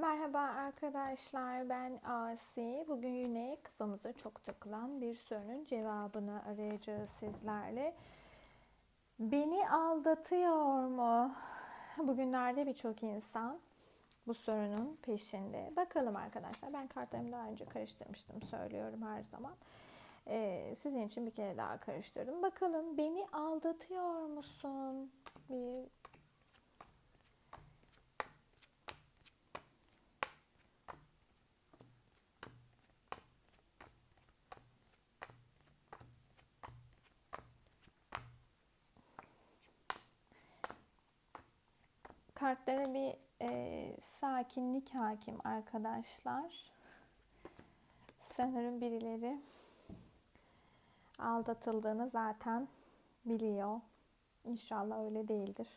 Merhaba arkadaşlar ben Asi. Bugün yine kafamıza çok takılan bir sorunun cevabını arayacağız sizlerle. Beni aldatıyor mu? Bugünlerde birçok insan bu sorunun peşinde. Bakalım arkadaşlar ben kartlarımı daha önce karıştırmıştım söylüyorum her zaman. Ee, sizin için bir kere daha karıştırdım. Bakalım beni aldatıyor musun? Bir kartlara bir e, sakinlik hakim arkadaşlar. Sanırım birileri aldatıldığını zaten biliyor. İnşallah öyle değildir.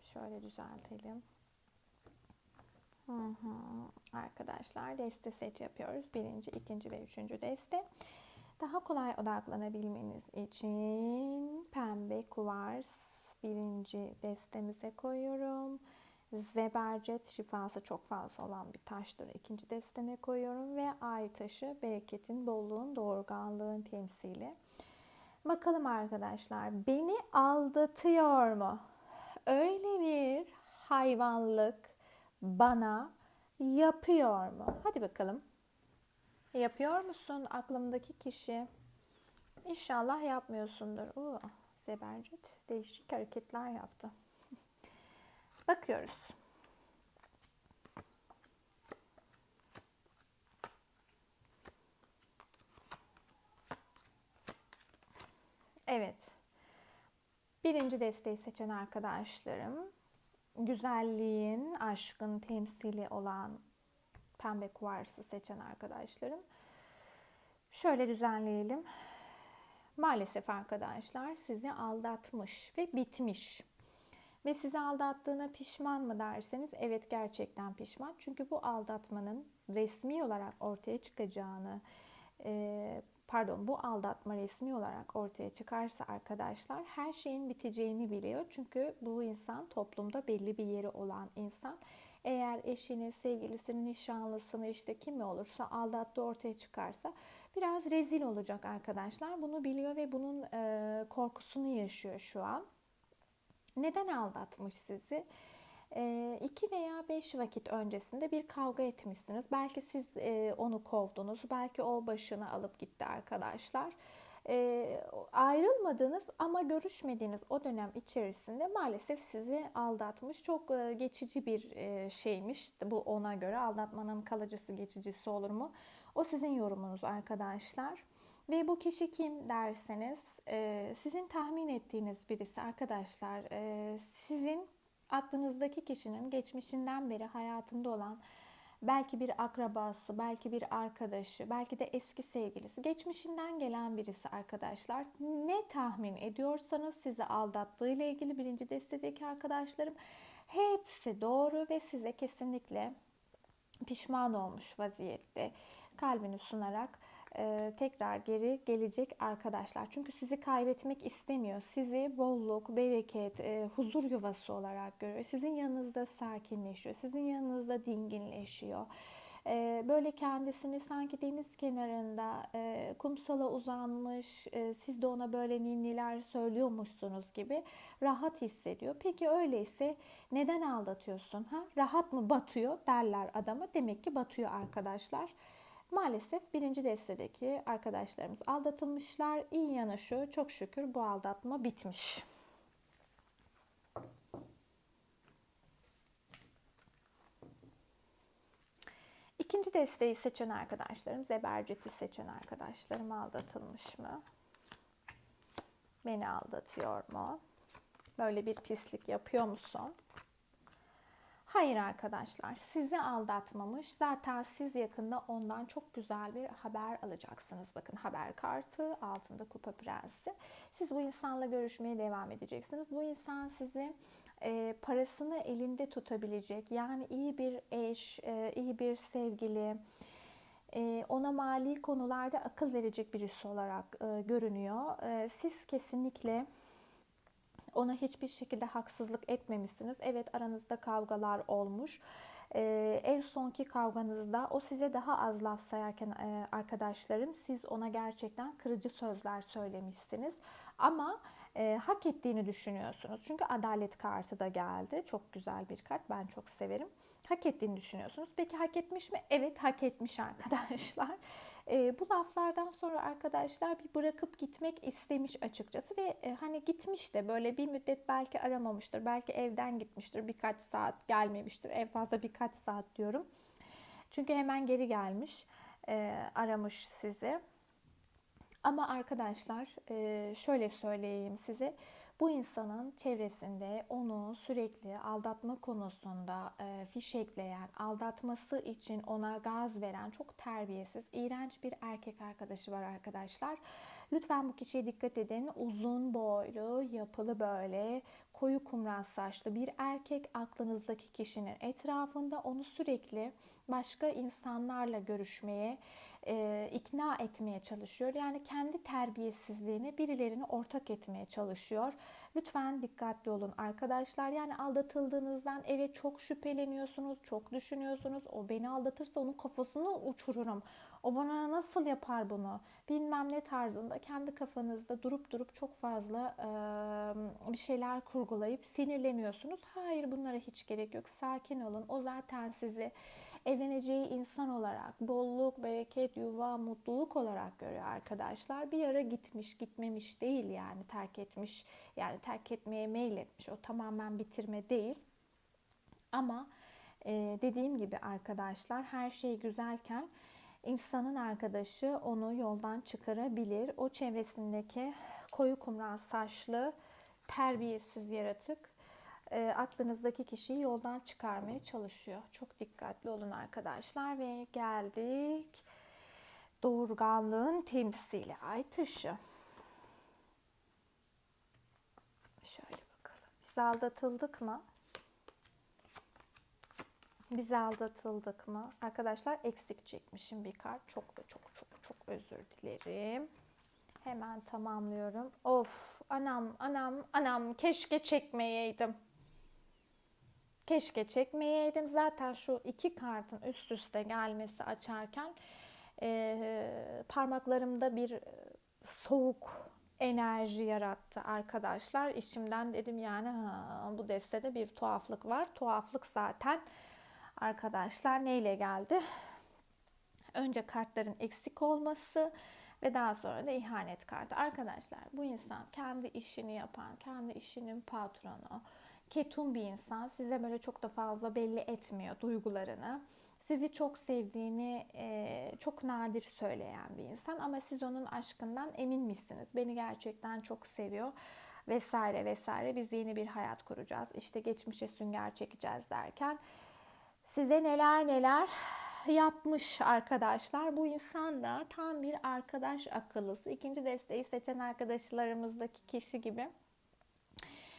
Şöyle düzeltelim. Hı hı. Arkadaşlar deste seç yapıyoruz. Birinci, ikinci ve üçüncü deste. Daha kolay odaklanabilmeniz için pembe kuvars birinci destemize koyuyorum. Zebercet şifası çok fazla olan bir taştır. İkinci desteme koyuyorum ve ay taşı bereketin, bolluğun, doğurganlığın temsili. Bakalım arkadaşlar beni aldatıyor mu? Öyle bir hayvanlık bana yapıyor mu? Hadi bakalım. Yapıyor musun aklımdaki kişi? İnşallah yapmıyorsundur. Oo. Zebercet değişik hareketler yaptı. Bakıyoruz. Evet. Birinci desteği seçen arkadaşlarım güzelliğin, aşkın temsili olan pembe kuvarsı seçen arkadaşlarım. Şöyle düzenleyelim. Maalesef arkadaşlar sizi aldatmış ve bitmiş. Ve sizi aldattığına pişman mı derseniz evet gerçekten pişman. Çünkü bu aldatmanın resmi olarak ortaya çıkacağını e, pardon bu aldatma resmi olarak ortaya çıkarsa arkadaşlar her şeyin biteceğini biliyor. Çünkü bu insan toplumda belli bir yeri olan insan. Eğer eşini, sevgilisini, nişanlısını işte kim olursa aldattığı ortaya çıkarsa biraz rezil olacak arkadaşlar. Bunu biliyor ve bunun e, korkusunu yaşıyor şu an. Neden aldatmış sizi? E, iki veya beş vakit öncesinde bir kavga etmişsiniz. Belki siz e, onu kovdunuz, belki o başını alıp gitti arkadaşlar e, ayrılmadığınız ama görüşmediğiniz o dönem içerisinde maalesef sizi aldatmış. Çok e, geçici bir e, şeymiş. Bu ona göre aldatmanın kalıcısı geçicisi olur mu? O sizin yorumunuz arkadaşlar. Ve bu kişi kim derseniz e, sizin tahmin ettiğiniz birisi arkadaşlar. E, sizin aklınızdaki kişinin geçmişinden beri hayatında olan belki bir akrabası, belki bir arkadaşı, belki de eski sevgilisi, geçmişinden gelen birisi arkadaşlar. Ne tahmin ediyorsanız sizi aldattığıyla ilgili birinci destedeki arkadaşlarım hepsi doğru ve size kesinlikle pişman olmuş vaziyette kalbini sunarak e, tekrar geri gelecek arkadaşlar. Çünkü sizi kaybetmek istemiyor. Sizi bolluk, bereket, e, huzur yuvası olarak görüyor. Sizin yanınızda sakinleşiyor. Sizin yanınızda dinginleşiyor. E, böyle kendisini sanki deniz kenarında e, kumsala uzanmış, e, siz de ona böyle ninniler söylüyormuşsunuz gibi rahat hissediyor. Peki öyleyse neden aldatıyorsun? Ha? Rahat mı batıyor derler adama. Demek ki batıyor arkadaşlar. Maalesef birinci destedeki arkadaşlarımız aldatılmışlar. İyi yanı şu, çok şükür bu aldatma bitmiş. İkinci desteği seçen arkadaşlarım, Zebercet'i seçen arkadaşlarım aldatılmış mı? Beni aldatıyor mu? Böyle bir pislik yapıyor musun? Hayır arkadaşlar sizi aldatmamış. Zaten siz yakında ondan çok güzel bir haber alacaksınız. Bakın haber kartı altında kupa prensi. Siz bu insanla görüşmeye devam edeceksiniz. Bu insan sizi e, parasını elinde tutabilecek. Yani iyi bir eş, e, iyi bir sevgili, e, ona mali konularda akıl verecek birisi olarak e, görünüyor. E, siz kesinlikle Ona hiçbir şekilde haksızlık etmemişsiniz. Evet aranızda kavgalar olmuş. Ee, en sonki kavganızda o size daha az laf sayarken e, arkadaşlarım siz ona gerçekten kırıcı sözler söylemişsiniz. Ama e, hak ettiğini düşünüyorsunuz. Çünkü adalet kartı da geldi. Çok güzel bir kart. Ben çok severim. Hak ettiğini düşünüyorsunuz. Peki hak etmiş mi? Evet hak etmiş arkadaşlar. E, bu laflardan sonra arkadaşlar bir bırakıp gitmek istemiş açıkçası ve e, hani gitmiş de böyle bir müddet belki aramamıştır. Belki evden gitmiştir. Birkaç saat gelmemiştir. En fazla birkaç saat diyorum. Çünkü hemen geri gelmiş. E, aramış sizi. Ama arkadaşlar e, şöyle söyleyeyim size. Bu insanın çevresinde onu sürekli aldatma konusunda e, fişekleyen, aldatması için ona gaz veren çok terbiyesiz, iğrenç bir erkek arkadaşı var arkadaşlar. Lütfen bu kişiye dikkat edin. Uzun boylu, yapılı böyle, koyu kumral saçlı bir erkek aklınızdaki kişinin etrafında onu sürekli başka insanlarla görüşmeye, e, ikna etmeye çalışıyor. Yani kendi terbiyesizliğini birilerini ortak etmeye çalışıyor. Lütfen dikkatli olun arkadaşlar. Yani aldatıldığınızdan evet çok şüpheleniyorsunuz, çok düşünüyorsunuz. O beni aldatırsa onun kafasını uçururum. O bana nasıl yapar bunu? Bilmem ne tarzında kendi kafanızda durup durup çok fazla e, bir şeyler kurgulayıp sinirleniyorsunuz. Hayır bunlara hiç gerek yok. Sakin olun. O zaten sizi evleneceği insan olarak bolluk, bereket, yuva, mutluluk olarak görüyor arkadaşlar. Bir ara gitmiş, gitmemiş değil yani terk etmiş. Yani terk etmeye meyil etmiş. O tamamen bitirme değil. Ama e, dediğim gibi arkadaşlar her şey güzelken insanın arkadaşı onu yoldan çıkarabilir. O çevresindeki koyu kumral saçlı terbiyesiz yaratık e, aklınızdaki kişiyi yoldan çıkarmaya çalışıyor. Çok dikkatli olun arkadaşlar ve geldik doğurganlığın temsili ay taşı. Şöyle bakalım. Biz aldatıldık mı? Biz aldatıldık mı? Arkadaşlar eksik çekmişim bir kart. Çok da çok çok çok özür dilerim. Hemen tamamlıyorum. Of anam anam anam keşke çekmeyeydim. Keşke çekmeyeydim. Zaten şu iki kartın üst üste gelmesi açarken e, parmaklarımda bir soğuk enerji yarattı arkadaşlar. İçimden dedim yani ha, bu destede bir tuhaflık var. Tuhaflık zaten arkadaşlar neyle geldi? Önce kartların eksik olması ve daha sonra da ihanet kartı. Arkadaşlar bu insan kendi işini yapan, kendi işinin patronu, ketum bir insan. Size böyle çok da fazla belli etmiyor duygularını. Sizi çok sevdiğini e, çok nadir söyleyen bir insan ama siz onun aşkından emin misiniz? Beni gerçekten çok seviyor vesaire vesaire. Biz yeni bir hayat kuracağız. İşte geçmişe sünger çekeceğiz derken size neler neler yapmış arkadaşlar. Bu insan da tam bir arkadaş akıllısı. İkinci desteği seçen arkadaşlarımızdaki kişi gibi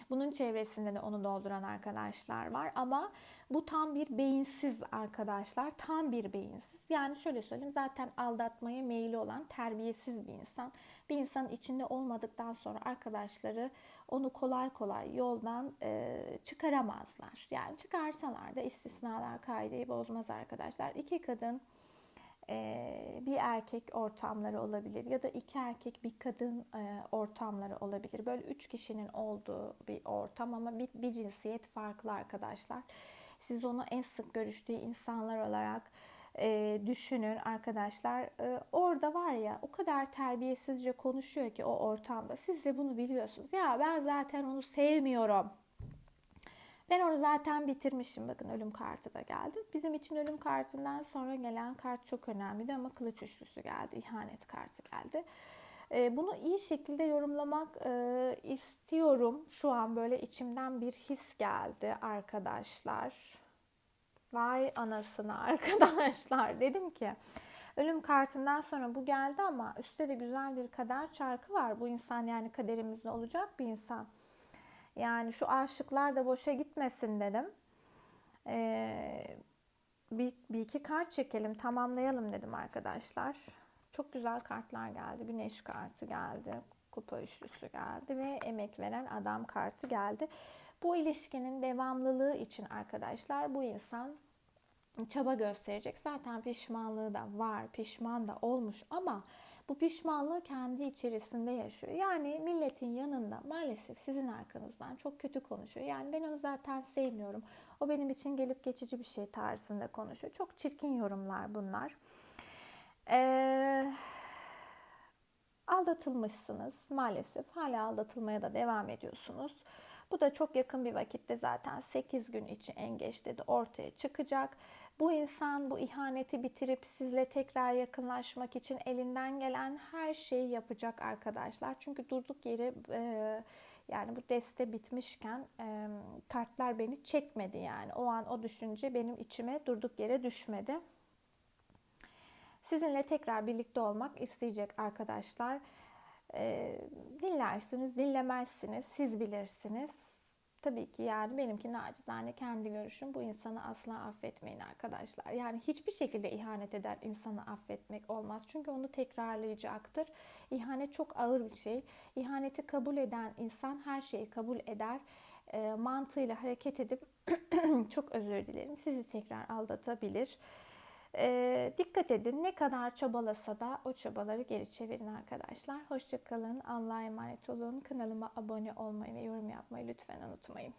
bunun çevresinde de onu dolduran arkadaşlar var ama bu tam bir beyinsiz arkadaşlar. Tam bir beyinsiz. Yani şöyle söyleyeyim zaten aldatmaya meyili olan terbiyesiz bir insan. Bir insanın içinde olmadıktan sonra arkadaşları onu kolay kolay yoldan e, çıkaramazlar. Yani çıkarsalar da istisnalar kaideyi bozmaz arkadaşlar. İki kadın bir erkek ortamları olabilir ya da iki erkek bir kadın ortamları olabilir. Böyle üç kişinin olduğu bir ortam ama bir, bir cinsiyet farklı arkadaşlar. Siz onu en sık görüştüğü insanlar olarak düşünün arkadaşlar. E, orada var ya o kadar terbiyesizce konuşuyor ki o ortamda. Siz de bunu biliyorsunuz. Ya ben zaten onu sevmiyorum ben onu zaten bitirmişim. Bakın ölüm kartı da geldi. Bizim için ölüm kartından sonra gelen kart çok önemliydi ama kılıç üçlüsü geldi. İhanet kartı geldi. Ee, bunu iyi şekilde yorumlamak e, istiyorum. Şu an böyle içimden bir his geldi arkadaşlar. Vay anasını arkadaşlar dedim ki ölüm kartından sonra bu geldi ama üstte de güzel bir kader çarkı var. Bu insan yani kaderimizde olacak bir insan. Yani şu aşıklar da boşa gitmesin dedim. Ee, bir, bir iki kart çekelim, tamamlayalım dedim arkadaşlar. Çok güzel kartlar geldi. Güneş kartı geldi. Kupa üçlüsü geldi ve emek veren adam kartı geldi. Bu ilişkinin devamlılığı için arkadaşlar bu insan çaba gösterecek. Zaten pişmanlığı da var, pişman da olmuş ama bu pişmanlığı kendi içerisinde yaşıyor. Yani milletin yanında maalesef sizin arkanızdan çok kötü konuşuyor. Yani ben onu zaten sevmiyorum. O benim için gelip geçici bir şey tarzında konuşuyor. Çok çirkin yorumlar bunlar. Ee, aldatılmışsınız maalesef. Hala aldatılmaya da devam ediyorsunuz. Bu da çok yakın bir vakitte zaten 8 gün içi en geç dedi ortaya çıkacak. Bu insan bu ihaneti bitirip sizle tekrar yakınlaşmak için elinden gelen her şeyi yapacak arkadaşlar. Çünkü durduk yere e, yani bu deste bitmişken e, kartlar beni çekmedi yani. O an o düşünce benim içime durduk yere düşmedi. Sizinle tekrar birlikte olmak isteyecek arkadaşlar. Dinlersiniz, dinlemezsiniz, siz bilirsiniz. Tabii ki yani benimki nacizane kendi görüşüm bu insanı asla affetmeyin arkadaşlar. Yani hiçbir şekilde ihanet eden insanı affetmek olmaz. Çünkü onu tekrarlayacaktır. İhanet çok ağır bir şey. İhaneti kabul eden insan her şeyi kabul eder. E, mantığıyla hareket edip çok özür dilerim sizi tekrar aldatabilir. E, dikkat edin ne kadar çabalasa da o çabaları geri çevirin arkadaşlar. Hoşçakalın. Allah'a emanet olun. Kanalıma abone olmayı ve yorum yapmayı lütfen unutmayın.